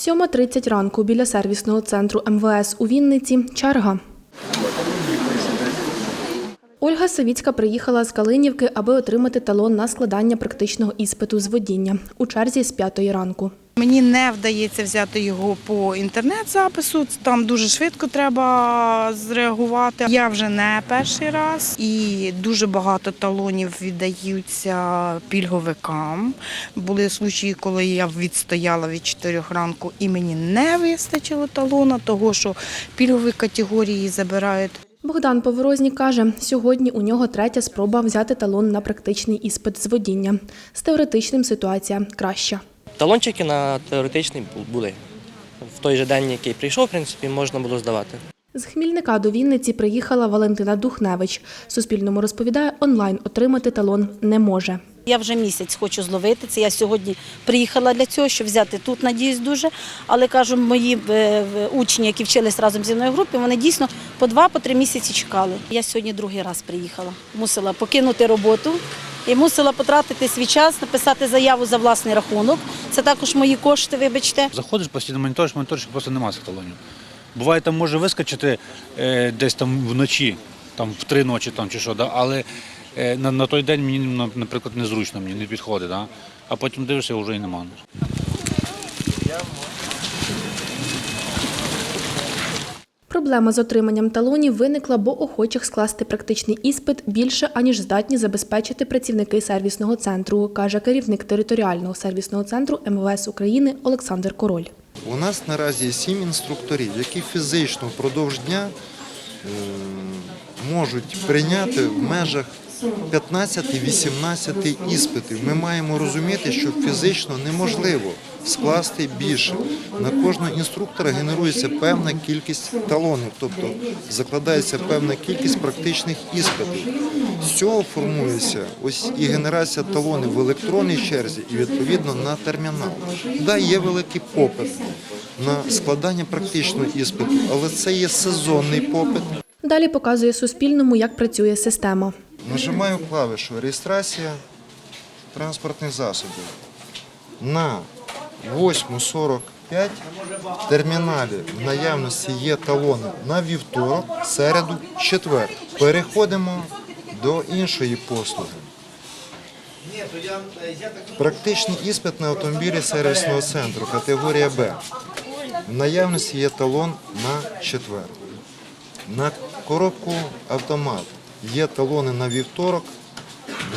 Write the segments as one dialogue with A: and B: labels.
A: 7.30 ранку біля сервісного центру МВС у Вінниці черга. Ольга Савіцька приїхала з Калинівки, аби отримати талон на складання практичного іспиту з водіння у черзі з п'ятої ранку.
B: Мені не вдається взяти його по інтернет-запису. Там дуже швидко треба зреагувати. Я вже не перший раз, і дуже багато талонів віддаються пільговикам. Були случаї, коли я відстояла від 4 ранку, і мені не вистачило талона, того що пільгові категорії забирають.
A: Богдан Поворознік каже, сьогодні у нього третя спроба взяти талон на практичний іспит з водіння. З теоретичним ситуація краща.
C: Талончики на теоретичний були. В той же день, який прийшов, в принципі, можна було здавати.
A: З Хмільника до Вінниці приїхала Валентина Духневич. Суспільному розповідає, онлайн отримати талон не може.
D: Я вже місяць хочу зловити це. Я сьогодні приїхала для цього, щоб взяти тут, надіюсь, дуже. Але кажу, мої е, учні, які вчились разом зі мною в групі, вони дійсно по два, по три місяці чекали. Я сьогодні другий раз приїхала. Мусила покинути роботу і мусила потратити свій час, написати заяву за власний рахунок. Це також мої кошти, вибачте.
E: Заходиш постійно моніториш, моніториш, просто немає цих талонів. Буває, там може вискочити е, десь там вночі, там в три ночі там, чи що, да? але е, на, на той день мені, наприклад, незручно, мені не підходить. Да? А потім дивишся, вже і немає.
A: Проблема з отриманням талонів виникла, бо охочих скласти практичний іспит більше, аніж здатні забезпечити працівники сервісного центру, каже керівник територіального сервісного центру МВС України Олександр Король.
F: У нас наразі сім інструкторів, які фізично впродовж дня е, можуть прийняти в межах 15-18 іспитів. Ми маємо розуміти, що фізично неможливо скласти більше. На кожного інструктора генерується певна кількість талонів, тобто закладається певна кількість практичних іспитів. З цього формується ось і генерація талонів в електронній черзі і відповідно на термінал. Да, є великий попит на складання практичного іспиту, але це є сезонний попит.
A: Далі показує Суспільному, як працює система.
F: Нажимаю клавішу реєстрація транспортних засобів. На 8.45 в терміналі в наявності є талони на вівторок, середу, четвер. Переходимо до іншої послуги. Практичний іспит на автомобілі сервісного центру, категорія Б. В наявності є талон на четвер. На коробку автомат є талони на вівторок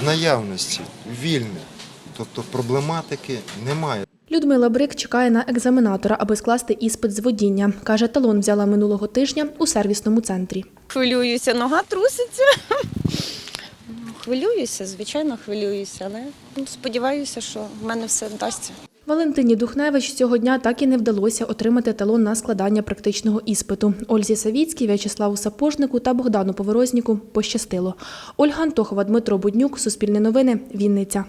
F: в наявності, вільні. Тобто проблематики немає.
A: Людмила Брик чекає на екзаменатора, аби скласти іспит з водіння. Каже, талон взяла минулого тижня у сервісному центрі.
G: Хвилююся, нога труситься. Хвилююся, звичайно, хвилююся, але ну, сподіваюся, що в мене все вдасться.
A: Валентині Духневич цього дня так і не вдалося отримати талон на складання практичного іспиту. Ользі Савіцькій, В'ячеславу Сапожнику та Богдану Поворозніку пощастило. Ольга Антохова, Дмитро Буднюк, Суспільне новини, Вінниця.